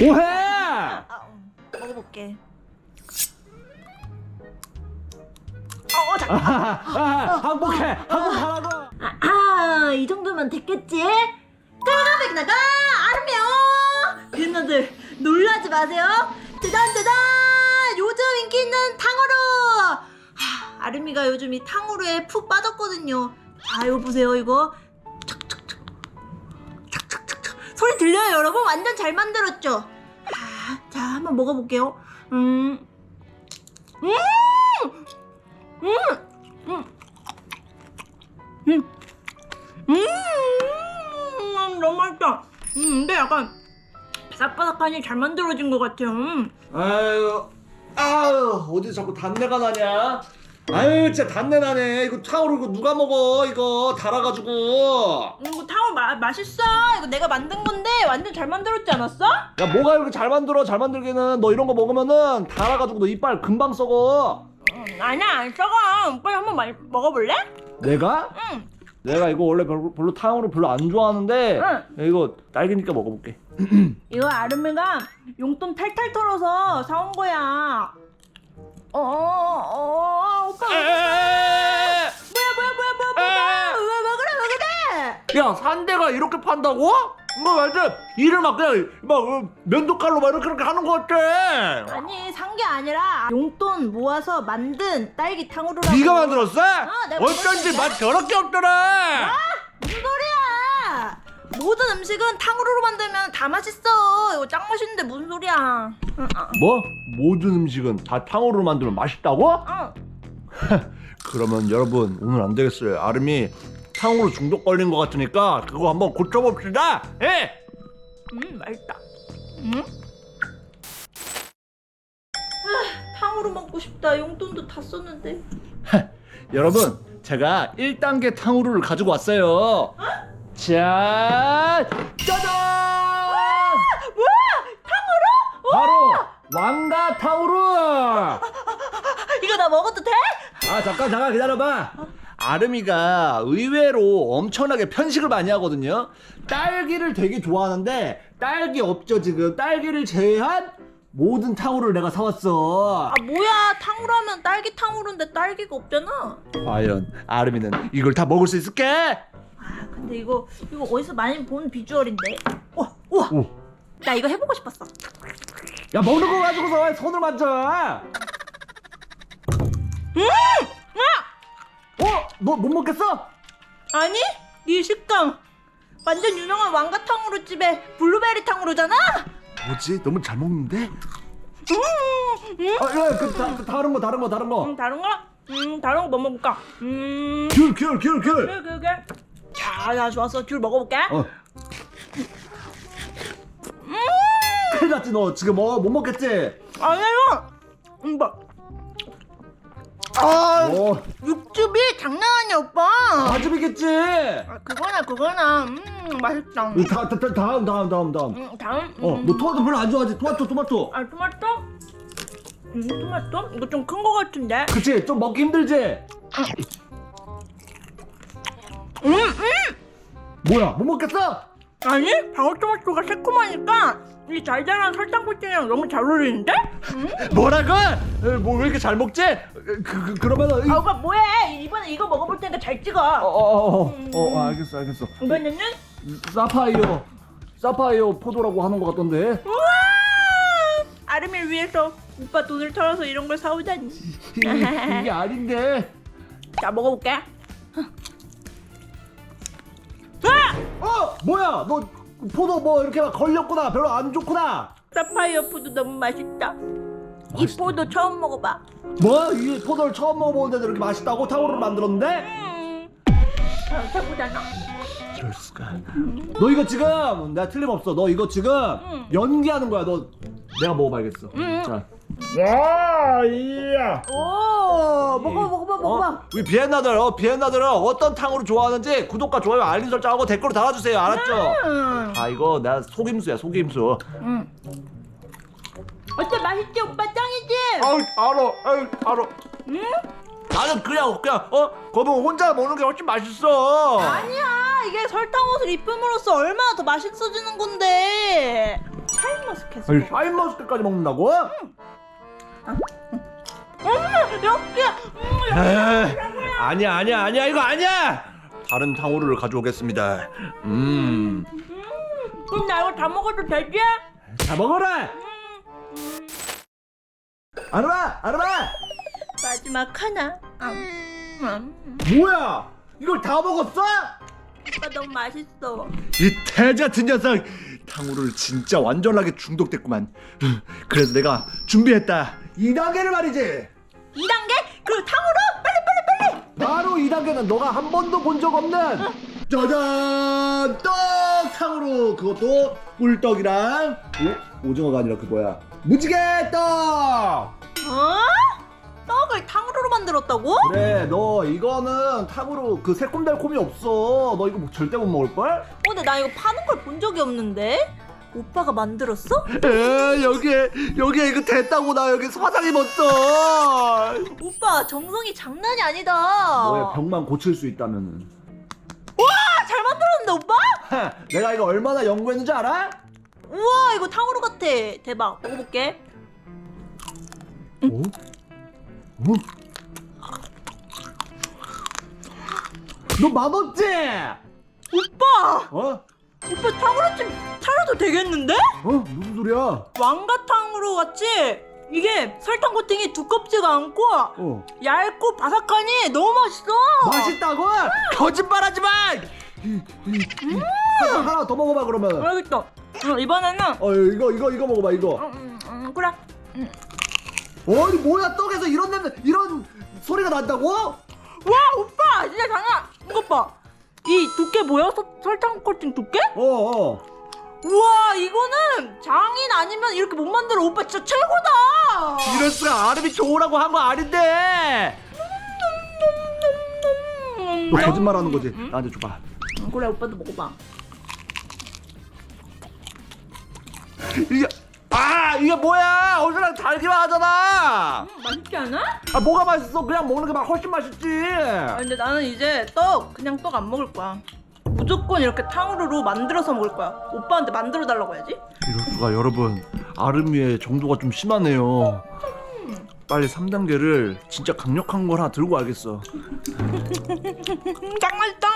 뭐해? 아, 음, 먹어볼게. 어, 어, 잠깐. 아, 아, 항복해 항복하라고 아, 아, 이 정도면 됐겠지? 나가! 아름이요! 비엔나들 놀라지 마세요. 짜잔 짜잔! 요즘 인기 있는 탕후루! 하, 아름이가 요즘 이 탕후루에 푹 빠졌거든요. 자, 이거 보세요, 이거. 소리 들려요, 여러분? 완전 잘 만들었죠? 아, 자, 한번 먹어볼게요. 음. 음! 음! 음! 음! 음, 너무 맛있다. 음, 근데 약간 바삭바삭하니 잘 만들어진 것 같아요. 음. 아유 아유 어디 자꾸 단내가 나냐 아유 진짜 단내 나네 이거 탕후루 이거 누가 먹어 이거 달아가지고 음, 이거 탕후루 마, 맛있어. 이거 내가 만든 건데 완전 잘 만들었지 않았어? 야 뭐가 이렇게 잘 만들어 잘 만들기는 너 이런 거 먹으면은 달아가지고 너 이빨 금방 썩어 음, 아니야, 안 썩어. 오빠 한번 마, 먹어볼래? 내가? 응. 내가 이거 원래 별로, 별로 탕후루 별로 안 좋아하는데 이거 딸기니까 먹어볼게 이거 아름이가 용돈 탈탈 털어서 사온 거야. 어, 어, 어, 어, 오빠. 왜, 뭐야, 뭐야, 뭐야, 뭐야, 뭐야. 왜, 왜 그래, 왜 그래? 야 산대가 이렇게 판다고? 뭐 완전 일을 막 그냥 막 어, 면도칼로 막 이렇게 이렇게 하는 거 같아 아니 산 게 아니라 용돈 모아서 만든 딸기 탕후루라고 네가 만들었어? 내가 어쩐지 만들었는데? 맛 더럽게 없더라 소리야 모든 음식은 탕후루로 만들면 다 맛있어 이거 짱 맛있는데 무슨 소리야 응, 어, 뭐? 모든 음식은 다 탕후루로 만들면 맛있다고? 어. 그러면 여러분 오늘 안 되겠어요 아름이 탕후루 중독 걸린 것 같으니까 그거 한번 고쳐봅시다 예? 음 맛있다 음? 아, 탕후루 먹고 싶다 용돈도 다 썼는데 여러분 제가 1단계 탕후루를 가지고 왔어요 자 짜잔? 바로 왕가 탕후루! 이거 나 먹어도 돼? 아 잠깐 잠깐 기다려봐. 아름이가 의외로 엄청나게 편식을 많이 하거든요. 딸기를 되게 좋아하는데 딸기 없죠 지금? 딸기를 제외한 모든 탕후루를 내가 사왔어. 아 뭐야. 탕후루 하면 딸기 탕후루인데 딸기가 없잖아. 과연 아름이는 이걸 다 먹을 수 있을게? 아 근데 이거 이거 어디서 많이 본 비주얼인데 우와 우와 오. 나 이거 해보고 싶었어 야 먹는 거 가지고서 왜 손을 만져 음! 어? 너 못 먹겠어? 아니 이 식감 완전 유명한 왕가탕후루 집의 블루베리 탕후루잖아 뭐지? 너무 잘 먹는데? 음, 음, 아, 야, 그, 다, 그 다른 거, 다른 거, 다른 거. 음 다른 거? 음 다른 거 뭐 먹을까? 음 귤, 귤, 귤, 귤. 그래 그래 자자 좋았어 귤 먹어볼게 어. 큰일 났지, 너 지금 뭐, 못 먹겠지? 아니요 음, 뭐 아, 어, 육즙이 장난 아니야 오빠 아집이겠지? 아, 그거나 그거나 음 맛있다 다, 다, 다, 다음, 다음, 다음, 다음. 음, 다음 어, 음. 너 토마토 별로 안 좋아하지? 토마토, 토마토. 아 토마토? 음 토마토? 이거 좀 큰 거 같은데 그치? 좀 먹기 힘들지? 음 음! 뭐야, 못 먹겠어? 아니 방울토마토가 새콤하니까 이 달달한 설탕코팅이랑 너무 잘 어울리는데? 음? 뭐라고? 뭐 왜 이렇게 잘 먹지? 그, 그 그러면은 이- 아 오빠 뭐해 이번에 이거 먹어볼 테니까 잘 찍어 어, 어, 어, 어, 어, 알겠어, 알겠어. 이번에는 사파이어, 사파이어 포도라고 하는 것 같던데. 우와 아름이를 위해서 오빠 돈을 털어서 이런 걸 사오다니 이게, 아닌데. 자 먹어볼게 아! 어, 뭐야? 너 포도 뭐 이렇게 막 걸렸구나. 별로 안 좋구나. 사파이어 푸드 너무 맛있다 이 맛있다. 포도 처음 먹어봐 뭐? 이 포도를 처음 먹어보는데 이렇게 맛있다고 탕후루를 만들었는데? 음 최고잖아 이럴 수가. 너 이거 지금 내가 틀림없어. 너 이거 지금 응. 연기하는 거야. 너 내가 먹어봐야겠어. 응. 자. 와, 이야. 오 먹어봐 먹어봐 먹어봐 어? 우리 비엔나들, 어, 비엔나들은 어떤 탕후루 좋아하는지 구독과 좋아요, 알림 설정하고 댓글로 달아주세요. 알았죠? 음. 아 이거 내가 속임수야, 속임수. 응. 어때 맛있지 오빠 짱이지? 아우, 알아, 아우, 알아. 응? 나는 그냥 그냥 어 거보 혼자 먹는 게 훨씬 맛있어. 아니야 이게 설탕 옷을 입힘으로써 얼마나 더 맛있어지는 건데 샤인머스켓. 샤인머스켓까지 먹는다고? 이렇게. 에이, 아니야 아니야 아니야 이거 아니야 다른 탕후루를 가져오겠습니다 음다 그럼 나 이거 다 먹어도 되지? 먹어라 아르마 아르마 마지막 하나. 음. 음. 뭐야 이걸 다 먹었어? 오빠 너무 맛있어. 이 돼지 같은 녀석 탕후루를 진짜 완전하게 중독됐구만 그래서 내가 준비했다 2단계를 말이지 2단계? 그 탕후루? 빨리 빨리 빨리. 바로 2단계는 너가 한 번도 본 적 없는 짜잔 떡 탕후루 그것도 꿀떡이랑 오? 오징어가 아니라 그 뭐야 무지개 떡 어? 떡을 탕후루로 만들었다고? 그래 너 이거는 탕후루 그 새콤달콤이 없어 너 이거 뭐 절대 못 먹을걸? 어, 근데 나 이거 파는 걸 본 적이 없는데? 오빠가 만들었어? 에 여기에 여기에 이거 됐다고 나 여기 화상 입었어 오빠 정성이 장난이 아니다. 뭐야 병만 고칠 수 있다면은 아, 잘 만들었는데 오빠? 내가 이거 얼마나 연구했는지 알아? 우와 이거 탕후루 같아. 대박. 먹어볼게. 오? 오? 너 맛없지? 오빠! 어? 오빠 탕후루찜 차려도 되겠는데? 어? 무슨 소리야? 왕가탕후루 같이 이게 설탕 코팅이 두껍지가 않고 어. 얇고 바삭하니 너무 맛있어. 맛있다고? 거짓말하지 마! 하나, 하나 더 먹어봐 그러면. 알겠다. 어, 이번에는 어 이거 이거 이거 먹어봐 이거. 음, 음, 음, 그래. 어이 뭐야 떡에서 이런 냄새 이런 소리가 난다고? 와 오빠 진짜 장난. 이것 봐. 이 두께 뭐야? 서- 설탕 코팅 두께? 어 어. 우와 이거는 장인 아니면 이렇게 못 만들어. 오빠 진짜 최고다. 이럴 수가 아름이 좋으라고 한 거 아닌데. 음, 너 거짓말하는 거지? 나한테 줘봐. 음, 그래 오빠도 먹어봐. 이게 아 이게 뭐야? 어제랑 달기만 하잖아. 음, 맛있지 않아? 아 뭐가 맛있어? 그냥 먹는 게 막 훨씬 맛있지. 아 근데 나는 이제 떡 그냥 떡 안 먹을 거야. 무조건 이렇게 탕후루로 만들어서 먹을 거야. 오빠한테 만들어 달라고 해야지. 이럴 수가 여러분 아름이의 정도가 좀 심하네요. 빨리 3단계를 진짜 강력한 걸 하나 들고 와야겠어. 음, 짱 맛있다.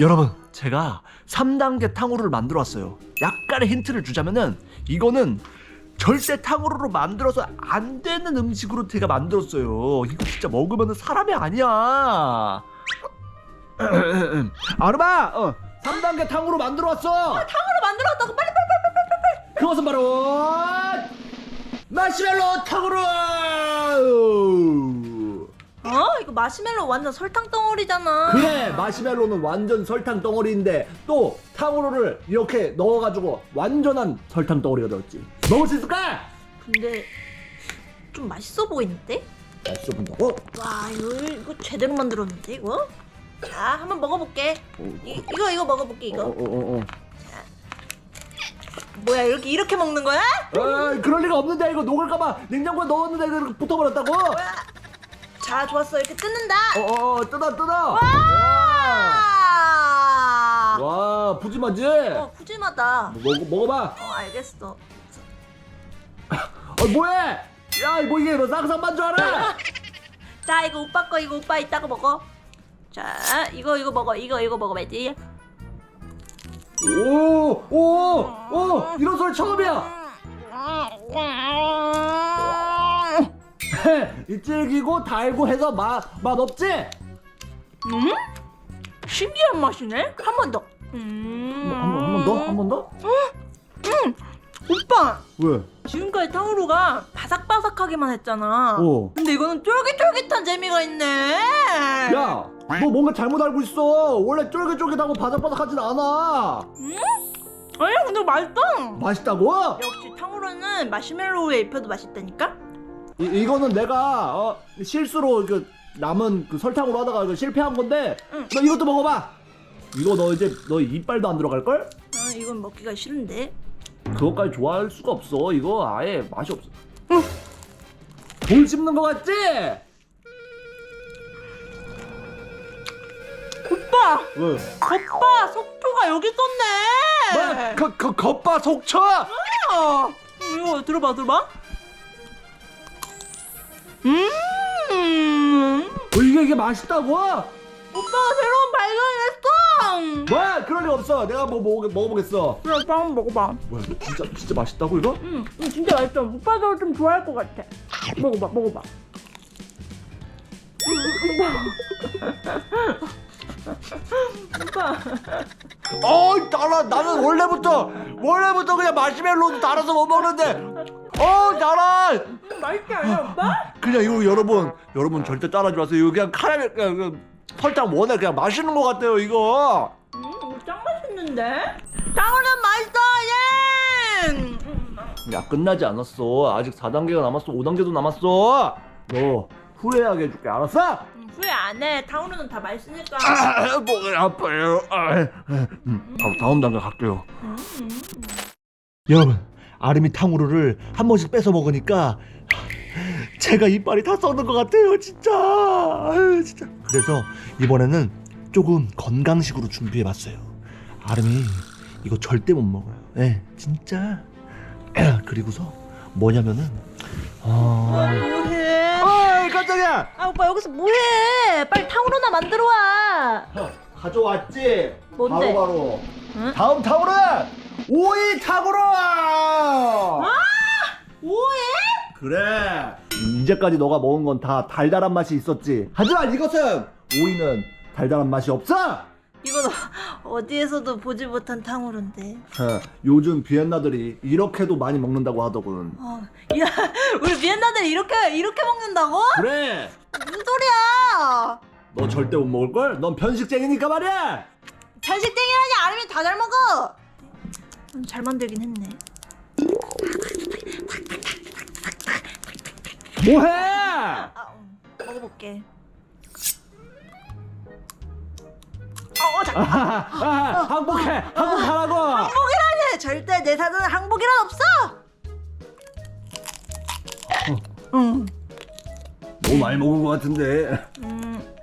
여러분 제가 3단계 탕후루를 만들어 왔어요. 약간의 힌트를 주자면은 이거는 절대 탕후루로 만들어서 안 되는 음식으로 제가 만들었어요. 이거 진짜 먹으면 사람이 아니야. 아르마 어, 3단계 탕후루 만들어 왔어. 탕후루 만들었다고. 빨리 빨리 빨리 빨리 빨리. 그것은 바로 마시멜로 탕후루 어? 이거 마시멜로 완전 설탕 덩어리잖아. 그래 마시멜로는 완전 설탕 덩어리인데 또 탕후루를 이렇게 넣어가지고 완전한 설탕 덩어리가 되었지 먹을 수 있을까? 근데 좀 맛있어 보이는데? 맛있어 본다고? 와 이거 이거 제대로 만들었는데 이거? 자 한번 먹어볼게. 이, 이거 이거 먹어볼게 이거. 어어어어 뭐야 이렇게 이렇게 먹는 거야? 아 그럴 리가 없는데 이거 녹을까봐 냉장고에 넣었는데 이렇게 붙어버렸다고? 자 좋았어 이렇게 뜯는다. 어어 뜯어 뜯어 와, 아. 와 푸짐하지? 어 푸짐하다. 먹어, 먹어봐 어 알겠어. 어 뭐해 야뭐 이게 너 쌍쌍만 줄 알아? 자 이거 오빠 거 이거 오빠 이따가 먹어. 자 이거 이거 먹어 이거 이거 먹어봐야지. 오오오 이런 소리 처음이야 이 질기고 달고 해서 맛, 맛 없지? 음? 신기한 맛이네. 한 번 더. 음. 한번한번 더? 한 번 더? 오빠 왜? 지금까지 탕후루가 바삭바삭하기만 했잖아. 어. 근데 이거는 쫄깃쫄깃한 재미가 있네. 야, 너 뭔가 잘못 알고 있어. 원래 쫄깃쫄깃하고 바삭바삭하진 않아. 아니 근데 맛있다. 맛있다고? 역시 탕후루는 마시멜로우에 입혀도 맛있다니까. 이, 이거는 내가 어, 실수로 그 남은 그 설탕으로 하다가 그 실패한 건데 응. 너 이것도 먹어봐. 이거 너 이제 너 이빨도 안 들어갈 걸? 아 이건 먹기가 싫은데. 그것까지 좋아할 수가 없어. 이거 아예 맛이 없어. 돌 씹는 거 같지? 오빠 왜? 오빠 속초가 여기 있었네. 뭐? 그, 그 겉바 속쳐? 어, 이거 들어봐 들어봐. 음. 어, 이게 이게 맛있다고? 오빠가 새로운 발견했어. 뭐야 그럴 리 없어 내가 뭐 먹어, 먹어보겠어 그래 오빠 한번 먹어봐. 뭐야 이거 진짜 진짜 맛있다고 이거? 음, 음, 진짜 맛있어. 오빠도 좀 좋아할 것 같아. 먹어봐, 먹어봐. 오빠, 어이 달아 나는 원래부터 원래부터 그냥 마시멜로도 달아서 못 먹는데 어 달아 음, 맛있지 않아, 오빠? 그냥 이거 여러분 여러분 절대 따라하지 마세요 이거 그냥 카라멜 그냥, 그냥 설탕 원에 그냥 마시는 것 같아요 이거 음, 이거 짱 맛있는데? 당연히 맛있어, 예! 야 끝나지 않았어 아직 4단계가 남았어 5단계도 남았어 너 후회하게 해줄게 알았어? 음, 후회 안 해. 탕후루는 다 맛있으니까. 아, 목이 아파요 아, 음, 다음, 다음 단계 갈게요 음, 음. 여러분 아름이 탕후루를 한 번씩 뺏어 먹으니까 제가 이빨이 다 썩는 것 같아요 진짜 아유 진짜 그래서 이번에는 조금 건강식으로 준비해봤어요 아름이 이거 절대 못 먹어요 예 진짜 그리고서 뭐냐면은 어... 뭐해? 어이 깜짝이야 아, 오빠 여기서 뭐해? 빨리 탕후루나 만들어 와. 가져왔지 뭔데? 바로 바로 응? 다음 탕후루 오이 탕후루 뭐해? 그래 이제까지 너가 먹은 건 다 달달한 맛이 있었지 하지만 이것은 오이는 달달한 맛이 없어 이건 어디에서도 보지 못한 탕후루인데. 어, 요즘 비엔나들이 이렇게도 많이 먹는다고 하더군 어, 야, 우리 비엔나들 이렇게 이렇게 먹는다고? 그래 무슨 소리야? 너 절대 못 먹을 걸? 넌 편식쟁이니까 말이야 편식쟁이라니 아름이 다잘 먹어. 음, 잘 만들긴 했네. 뭐해 아, 음, 먹어볼게. 어, 어, 잠깐. 아하, 아하, 항복해 항복하라고 항복이라니 절대 내 사전에 항복이란 없어. 응. 너무 많이 먹은 것 같은데 음.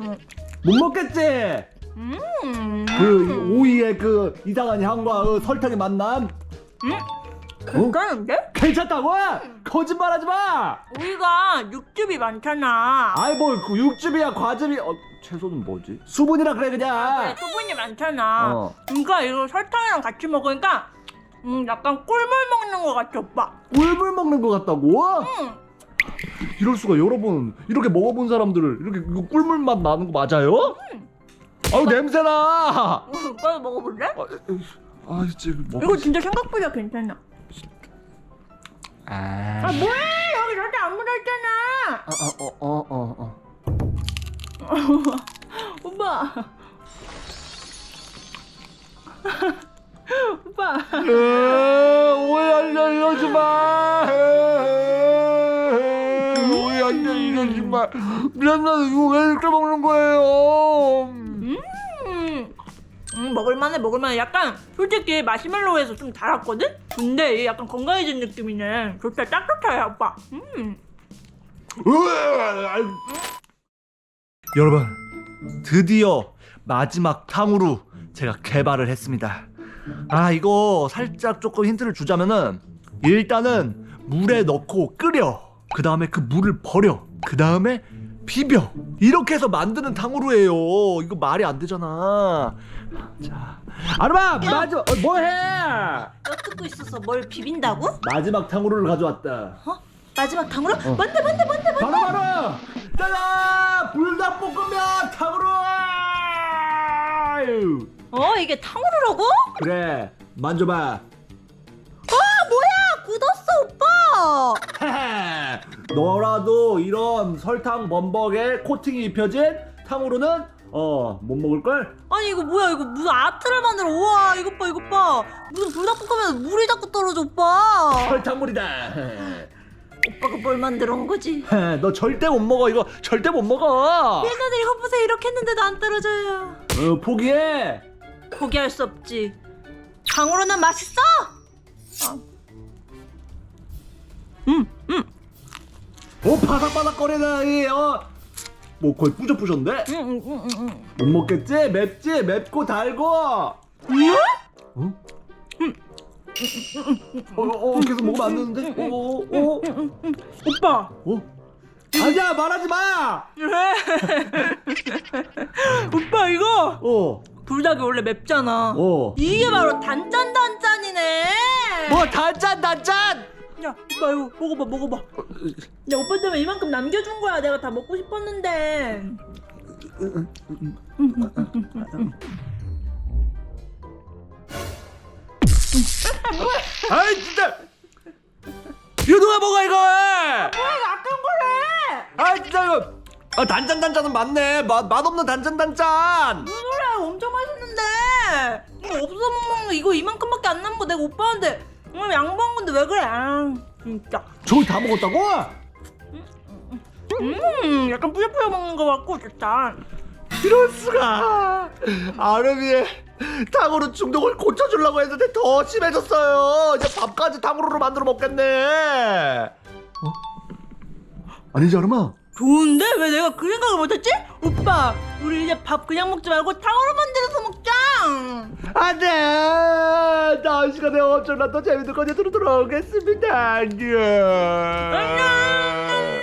음. 못 먹겠지? 음. 그 오이의 그 이상한 향과 그 설탕의 만남 음. 어? 괜찮은데? 괜찮다고? 거짓말하지 마 우리가 육즙이 많잖아. 아이 뭐그 육즙이야 과즙이 어, 채소는 뭐지? 수분이라 그래 그냥 네, 수분이 많잖아. 어. 그러니까 이거 설탕이랑 같이 먹으니까 음 약간 꿀물 먹는 것 같아 오빠. 꿀물 먹는 것 같다고? 응. 이럴 수가 여러분 이렇게 먹어본 사람들을 이렇게 꿀물 맛 나는 거 맞아요? 아우 냄새나 아, 어, 오빠도 먹어볼래? 아 지금 먹고 이거 진짜 생각보다 괜찮아. 아, 아 뭐해? 여기 절대 안 묻어있잖아. 어, 어, 어, 어. 오빠. 오빠. 오해 안 돼 이러지 마. 오해 안 돼 이러지 마. 미안해 이거 왜 이렇게 먹는 거예요? 음. 음, 먹을만해 먹을만해 약간 솔직히 마시멜로에서 좀 달았거든? 근데 얘 약간 건강해진 느낌이네 좋다 딱 좋다 오빠 음. 여러분 드디어 마지막 탕후루 제가 개발을 했습니다. 아 이거 살짝 조금 힌트를 주자면은 일단은 물에 넣고 끓여 그 다음에 그 물을 버려 그 다음에 비벼 이렇게 해서 만드는 탕후루예요. 이거 말이 안 되잖아. 자 아르마 마지막 어, 뭐해? 너 듣고 있어서 뭘 비빈다고? 마지막 탕후루를 가져왔다. 어? 마지막 탕후루? 어. 뭔데 뭔데 뭔데 뭔데? 바로 바로 짜잔 불닭볶음면 탕후루. 어 이게 탕후루라고? 그래 만져봐 아 뭐야 굳었어 오빠 너라도 이런 설탕 범벅에 코팅이 입혀진 탕후루는 어 못 먹을 걸? 아니 이거 뭐야 이거 무슨 아트를 만들어 우와 이것 봐 이것 봐 무슨 불닭볶음면 물이 자꾸 떨어져 오빠 설탕물이다 오빠가 뭘 만들어 온 거지? 너 절대 못 먹어 이거 절대 못 먹어 얘네들 이거 보세요 이렇게 했는데도 안 떨어져요 어, 포기해 포기할 수 없지. 강으로는 맛있어. 어. 음, 음. 어 바삭바삭 거리는 이 어. 뭐 거의 뿌셔뿌셨는데? 응 응 응 응 못 먹겠지? 맵지? 맵고 달고 어? 뭐야? 어? 어, 어, 계속 먹으면 안 되는데? 어, 어, 어, 오빠 어? 아니야, 말하지 마! 오빠 이거 어, 불닭이 원래 맵잖아 어. 이게 바로 단짠 단짠이네 뭐, 단짠, 단짠! 야 오빠 이거 먹어봐 먹어봐 야 오빠 때문에 이만큼 남겨준 거야 내가 다 먹고 싶었는데 아이, 진짜! 이거 누가 먹어, 이거! 뭐야 이거 아까운 거래 아, 진짜 이거! 아, 단짠, 단짠은 맞네. 맛, 맛없는 단짠, 단짠! 무슨 소리야 엄청 맛있는데 이거 없어 못 먹는 거 이거 이만큼밖에 안 남은 거 내가 오빠한테 오늘 양보한 건데 왜 그래 아 진짜 저걸 다 먹었다고? 음 약간 뿌려뿌려 먹는 거 같고 좋다 이럴 수가. 아름이의 탕후루 중독을 고쳐주려고 했는데 더 심해졌어요. 이제 밥까지 탕후루로 만들어 먹겠네. 어? 아니지 아름아? 좋은데 왜 내가 그 생각을 못했지? 오빠 우리 이제 밥 그냥 먹지 말고 탕후루 만들어서 먹자 안돼. 다음 시간에 엄청난 더 재밌는 컨텐츠로 돌아오겠습니다. 안녕. 안녕